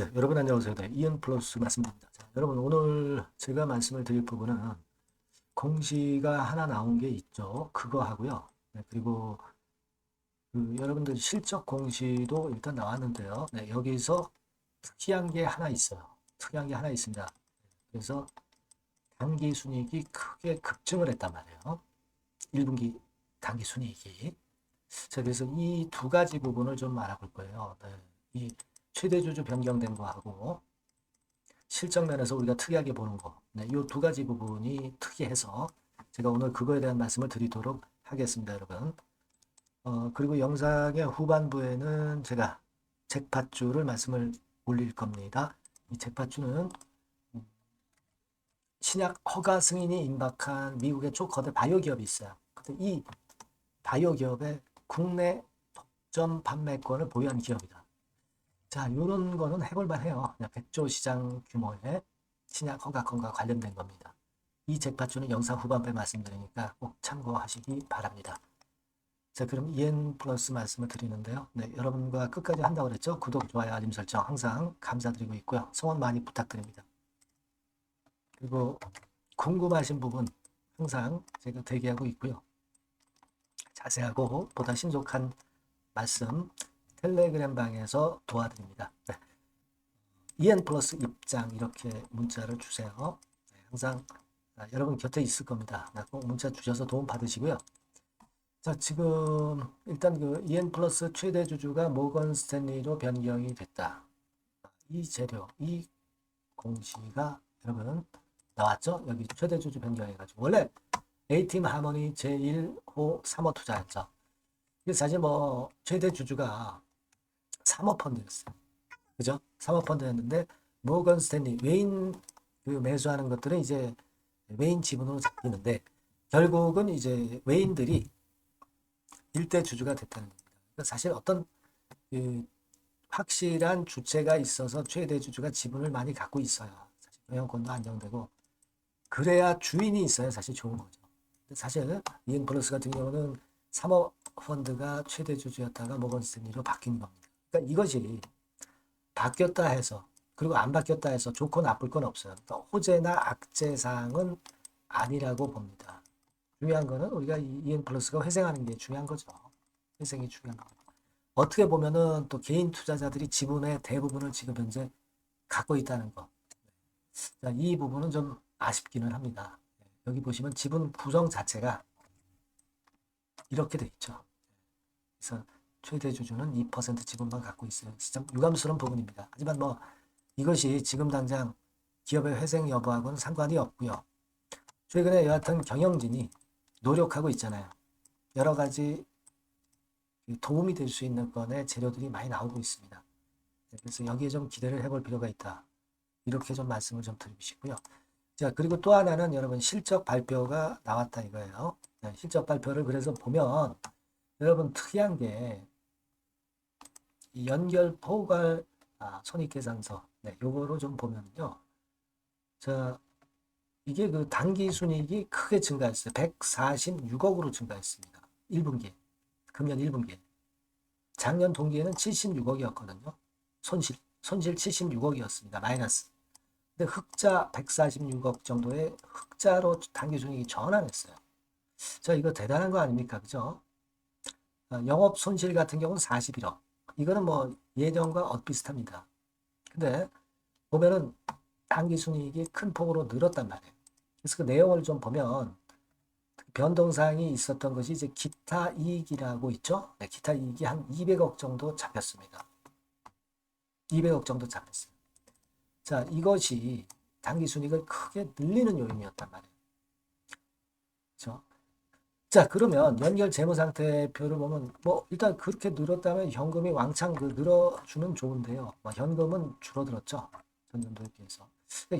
네, 여러분 안녕하세요. 네, 이은 플러스 말씀드립니다. 자, 여러분 오늘 제가 말씀을 드릴 부분은 공시가 하나 나온 게 있죠. 그거 하고요. 네, 그리고 그 여러분들 실적 공시도 일단 나왔는데요. 네, 여기서 특이한 게 하나 있어요. 특이한 게 하나 있습니다. 그래서 단기 순이익이 크게 급증을 했단 말이에요. 1분기 단기 순이익이. 자, 그래서 이 두 가지 부분을 좀 알아볼 거예요. 네, 이 최대 주주 변경된 거하고 실적 면에서 우리가 특이하게 보는 거. 네, 이두 가지 부분이 특이해서 제가 오늘 그거에 대한 말씀을 드리도록 하겠습니다, 여러분. 어, 그리고 영상의 후반부에는 제가 잭팟주를 말씀을 올릴 겁니다. 이 잭팟주는 음, 신약 허가 승인이 임박한 미국의 초거대 바이오 기업이 있어요. 이 바이오 기업의 국내 독점 판매권을 보유한 기업이다. 자, 이런 거는 해볼만 해요. 100조 시장 규모의 신약 허가권과 관련된 겁니다. 이 잭팟주는 영상 후반부에 말씀드리니까 꼭 참고하시기 바랍니다. 자, 그럼 EN 플러스 말씀을 드리는데요. 네, 여러분과 끝까지 한다고 그랬죠? 구독, 좋아요, 알림 설정 항상 감사드리고 있고요. 성원 많이 부탁드립니다. 그리고 궁금하신 부분 항상 제가 대기하고 있고요. 자세하고 보다 신속한 말씀 텔레그램 방에서 도와드립니다. 네. EN 플러스 입장 이렇게 문자를 주세요. 네, 항상 아, 여러분 곁에 있을 겁니다. 네, 꼭 문자 주셔서 도움 받으시고요. 자, 지금 일단 그 EN 플러스 최대 주주가 모건 스탠리로 변경이 됐다. 이 재료, 이 공시가 여러분 나왔죠? 여기 최대 주주 변경해가지고 원래 A팀 하모니 제1호 3호 투자였죠. 사실 뭐 최대 주주가 사모펀드였어요. 그죠? 사모펀드였는데 모건 스탠리 웨인 그 매수하는 것들은 이제 웨인 지분으로 잡히는데 결국은 이제 웨인들이 일대 주주가 됐다는 겁니다. 그러니까 사실 어떤 그 확실한 주체가 있어서 최대 주주가 지분을 많이 갖고 있어요. 사실 경영권도 안정되고 그래야 주인이 있어야 사실 좋은 거죠. 사실 이엔 플러스 같은 경우는 사모펀드가 최대 주주였다가 모건 스탠리로 바뀐 겁니다. 그러니까 이것이 바뀌었다 해서 그리고 안 바뀌었다 해서 좋고 나쁠 건 없어요. 그러니까 호재나 악재상은 아니라고 봅니다. 중요한 거는 우리가 EN 플러스가 회생하는 게 중요한 거죠. 회생이 중요한 거. 어떻게 보면은 또 개인 투자자들이 지분의 대부분을 지금 현재 갖고 있다는 거. 자, 이 부분은 좀 아쉽기는 합니다. 여기 보시면 지분 구성 자체가 이렇게 돼 있죠. 그래서 최대 주주는 2% 지분만 갖고 있어요. 참 유감스러운 부분입니다. 하지만 뭐 이것이 지금 당장 기업의 회생 여부하고는 상관이 없고요. 최근에 여하튼 경영진이 노력하고 있잖아요. 여러 가지 도움이 될 수 있는 건의 재료들이 많이 나오고 있습니다. 네, 그래서 여기에 좀 기대를 해볼 필요가 있다. 이렇게 좀 말씀을 좀 드리시고요. 자, 그리고 또 하나는 여러분 실적 발표가 나왔다 이거예요. 네, 실적 발표를 그래서 보면 여러분 특이한 게 연결 포괄 아, 손익계산서 네, 요거로 좀 보면요. 자, 이게 그 단기 순이익이 크게 증가했어요. 146억으로 증가했습니다. 1분기에. 금년 1분기에. 작년 동기에는 76억이었거든요. 손실. 손실 76억이었습니다. 마이너스. 근데 흑자 146억 정도의 흑자로 단기 순이익이 전환했어요. 자, 이거 대단한 거 아닙니까? 그죠? 어, 영업 손실 같은 경우는 41억. 이거는 뭐 예전과 엇비슷합니다. 근데 보면은 단기 순이익이 큰 폭으로 늘었단 말이에요. 그래서 그 내용을 좀 보면 변동사항이 있었던 것이 이제 기타 이익이라고 있죠. 네, 기타 이익이 한 200억 정도 잡혔습니다. 200억 정도 잡혔어요. 자, 이것이 단기 순이익을 크게 늘리는 요인이었단 말이에요. 자, 그러면 연결 재무상태표를 보면 뭐 일단 그렇게 늘었다면 현금이 왕창 그 늘어주면 좋은데요. 뭐 현금은 줄어들었죠. 전년도에 비해서.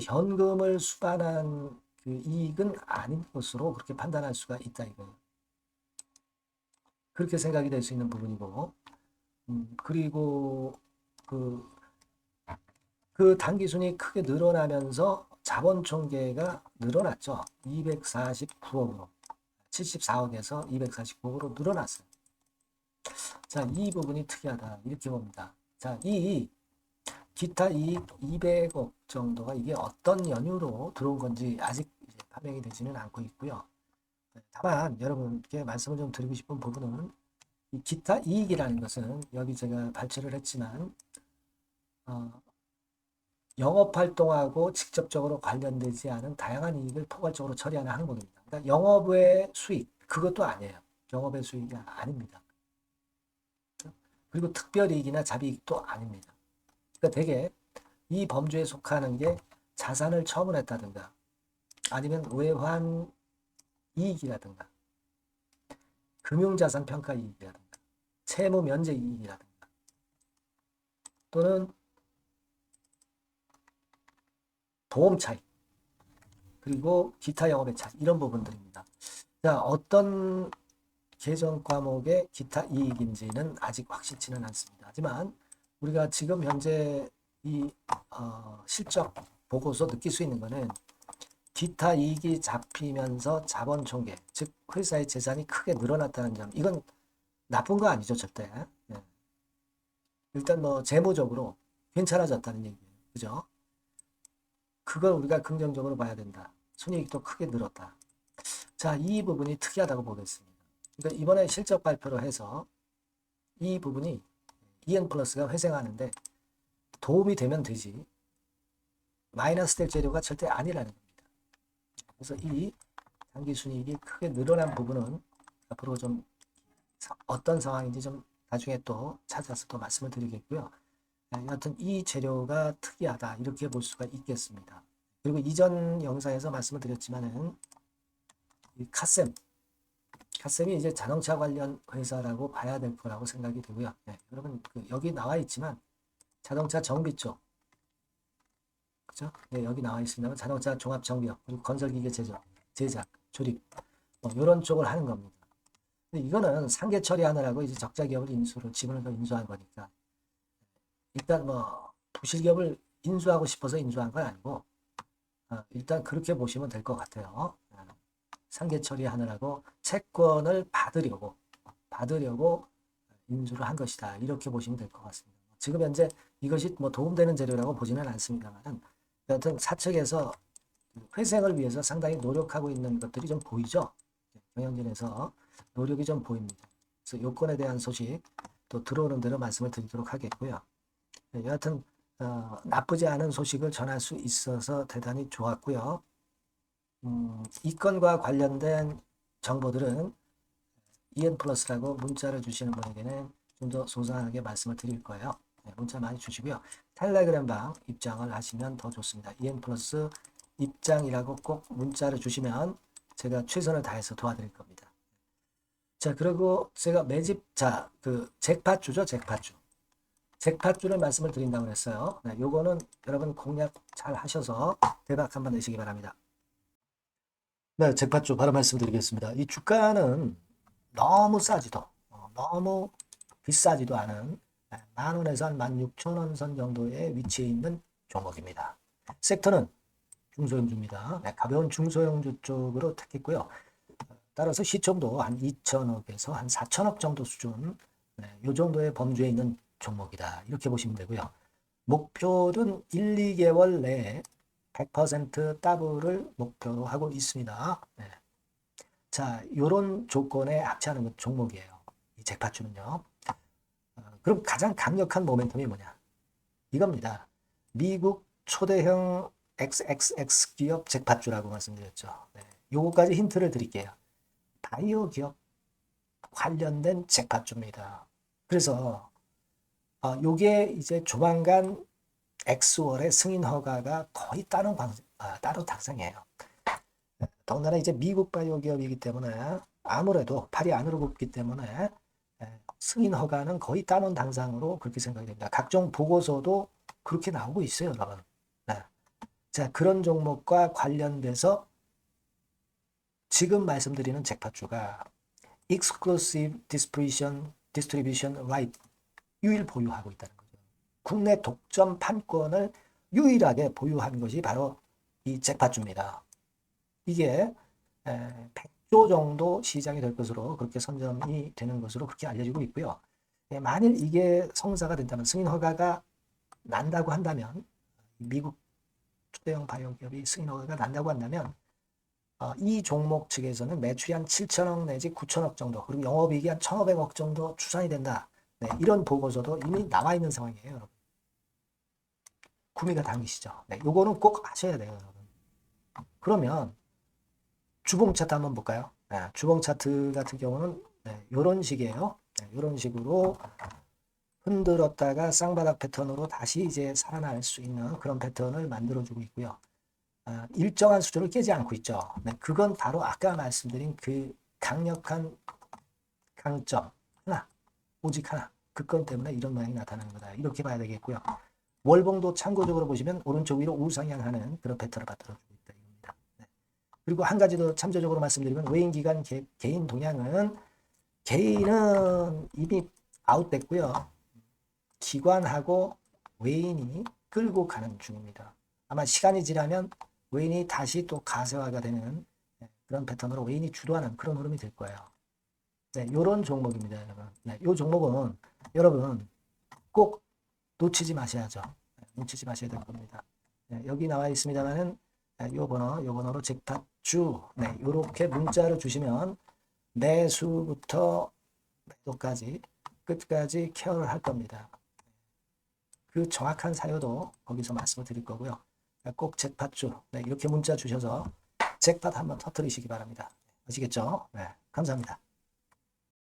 현금을 수반한 그 이익은 아닌 것으로 그렇게 판단할 수가 있다 이거예요. 그렇게 생각이 될 수 있는 부분이고, 음, 그리고 그, 그 단기순이 크게 늘어나면서 자본 총계가 늘어났죠. 249억으로. 74억에서 249억으로 늘어났어요. 자, 이 부분이 특이하다. 이렇게 봅니다. 자, 이 기타 이익 200억 정도가 이게 어떤 연유로 들어온 건지 아직 판명이 되지는 않고 있고요. 다만 여러분께 말씀을 좀 드리고 싶은 부분은 이 기타 이익이라는 것은 여기 제가 발표를 했지만 어, 영업 활동하고 직접적으로 관련되지 않은 다양한 이익을 포괄적으로 처리하는 항목입니다. 그러니까 영업의 수익 그것도 아니에요. 영업의 수익이 아닙니다. 그리고 특별이익이나 잡이익도 아닙니다. 그러니까 대개 이 범주에 속하는 게 자산을 처분했다든가 아니면 외환 이익이라든가 금융자산 평가 이익이라든가 채무 면제 이익이라든가 또는 보험 차익 그리고 기타 영업의 차익 이런 부분들입니다. 자 어떤 계정 과목의 기타 이익인지는 아직 확실치는 않습니다. 하지만 우리가 지금 현재 이 어, 실적 보고서 느낄 수 있는 것은 기타 이익이 잡히면서 자본 총계, 즉 회사의 재산이 크게 늘어났다는 점. 이건 나쁜 거 아니죠, 절대. 예. 일단 뭐 재무적으로 괜찮아졌다는 얘기예요. 그죠? 그걸 우리가 긍정적으로 봐야 된다. 순이익도 크게 늘었다. 자, 이 부분이 특이하다고 보겠습니다. 그러니까 이번에 실적 발표를 해서 이 부분이 EN 플러스가 회생하는데 도움이 되면 되지 마이너스 될 재료가 절대 아니라는 겁니다. 그래서 이 단기 순이익이 크게 늘어난 부분은 앞으로 좀 어떤 상황인지 좀 나중에 또 찾아서 또 말씀을 드리겠고요. 네, 여하튼 이 재료가 특이하다 이렇게 볼 수가 있겠습니다. 그리고 이전 영상에서 말씀을 드렸지만은 이 카셈 카셈이 이제 자동차 관련 회사라고 봐야 될 거라고 생각이 되고요. 네, 여러분 그 여기 나와 있지만 자동차 정비 쪽 그죠? 네, 여기 나와 있습니다. 자동차 종합 정비업 그리고 건설기계 제작, 제작, 조립 뭐 이런 쪽을 하는 겁니다. 근데 이거는 상계 처리하느라고 이제 적자 기업을 인수로 지분을 더 인수한 거니까 일단 뭐 부실기업을 인수하고 싶어서 인수한 건 아니고 어, 일단 그렇게 보시면 될 것 같아요. 어, 상계 처리하느라고 채권을 받으려고 받으려고 인수를 한 것이다. 이렇게 보시면 될 것 같습니다. 지금 현재 이것이 뭐 도움되는 재료라고 보지는 않습니다만은 여튼 사측에서 회생을 위해서 상당히 노력하고 있는 것들이 좀 보이죠. 경영진에서 노력이 좀 보입니다. 그래서 요건에 대한 소식 또 들어오는 대로 말씀을 드리도록 하겠고요. 네, 여하튼 어, 나쁘지 않은 소식을 전할 수 있어서 대단히 좋았고요. 음, 이 건과 관련된 정보들은 EN 플러스라고 문자를 주시는 분에게는 좀 더 소상하게 말씀을 드릴 거예요. 네, 문자 많이 주시고요. 텔레그램 방 입장을 하시면 더 좋습니다. EN 플러스 입장이라고 꼭 문자를 주시면 제가 최선을 다해서 도와드릴 겁니다. 자, 그리고 제가 매집, 자, 그 잭팟주죠, 잭팟주. 잭팟주를 말씀을 드린다고 했어요. 네, 요거는 여러분 공략 잘 하셔서 대박 한번 내시기 바랍니다. 네, 잭팟주 바로 말씀드리겠습니다. 이 주가는 너무 싸지도, 어, 너무 비싸지도 않은 네, 만 원에서 한 만 육천 원 선 정도의 위치에 있는 종목입니다. 섹터는 중소형주입니다. 네, 가벼운 중소형주 쪽으로 택했고요. 따라서 시총도 한 2천억에서 한 4천억 정도 수준, 네, 이 정도의 범주에 있는 종목이다. 이렇게 보시면 되고요. 목표는 1, 2개월 내에 100% 더블을 목표로 하고 있습니다. 네. 자, 이런 조건에 합치하는 종목이에요. 이 잭팟주는요. 어, 그럼 가장 강력한 모멘텀이 뭐냐? 이겁니다. 미국 초대형 XXX 기업 잭팟주라고 말씀드렸죠. 네. 요거까지 힌트를 드릴게요. 바이오 기업 관련된 잭팟주입니다. 그래서 어, 요게 이제 조만간 엑스월의 승인 허가가 거의 따로 방, 아, 따로 당상이에요. 더군다나 이제 미국 바이오 기업이기 때문에 아무래도 팔이 안으로 굽기 때문에 예, 승인 허가는 거의 따놓은 당상으로 그렇게 생각이 됩니다. 각종 보고서도 그렇게 나오고 있어요, 여러분. 네. 자, 그런 종목과 관련돼서 지금 말씀드리는 잭팟주가 Exclusive Distribution, Distribution Right 유일 보유하고 있다는 거죠. 국내 독점 판권을 유일하게 보유한 것이 바로 이 잭팟주입니다. 이게 100조 정도 시장이 될 것으로 그렇게 선점이 되는 것으로 그렇게 알려지고 있고요. 만일 이게 성사가 된다면 승인 허가가 난다고 한다면 미국 초대형 바이오 기업이 승인 허가가 난다고 한다면 어, 이 종목 측에서는 매출이 한 7천억 내지 9천억 정도 그리고 영업이익이 한 1,500억 정도 추산이 된다. 네, 이런 보고서도 이미 나와 있는 상황이에요, 여러분. 구미가 당기시죠. 네, 요거는 꼭 아셔야 돼요, 여러분. 그러면 주봉 차트 한번 볼까요? 네, 주봉 차트 같은 경우는 네, 이런 식이에요. 네, 이런 식으로 흔들었다가 쌍바닥 패턴으로 다시 이제 살아날 수 있는 그런 패턴을 만들어주고 있고요. 아, 일정한 수준을 깨지 않고 있죠. 네, 그건 바로 아까 말씀드린 그 강력한 강점 오직 하나. 그 건 때문에 이런 모양이 나타나는 거다. 이렇게 봐야 되겠고요. 월봉도 참고적으로 보시면 오른쪽 위로 우상향하는 그런 패턴을 만들어주고 있다. 이겁니다. 네. 그리고 한 가지 더 참조적으로 말씀드리면 외인 기관 개, 개인 동향은 개인은 이미 아웃됐고요. 기관하고 외인이 끌고 가는 중입니다. 아마 시간이 지나면 외인이 다시 또 가세화가 되는 네, 그런 패턴으로 외인이 주도하는 그런 흐름이 될 거예요. 네, 요런 종목입니다, 여러분. 네, 요 종목은 여러분 꼭 놓치지 마셔야죠. 네, 놓치지 마셔야 될 겁니다. 네, 여기 나와 있습니다만은 네, 요 번호, 요 번호로 잭팟주 네, 요렇게 문자를 주시면 매수부터 매도까지 끝까지 케어를 할 겁니다. 그 정확한 사유도 거기서 말씀을 드릴 거고요. 꼭 잭팟주 네, 이렇게 문자 주셔서 잭팟 한번 터뜨리시기 바랍니다. 아시겠죠? 네, 감사합니다.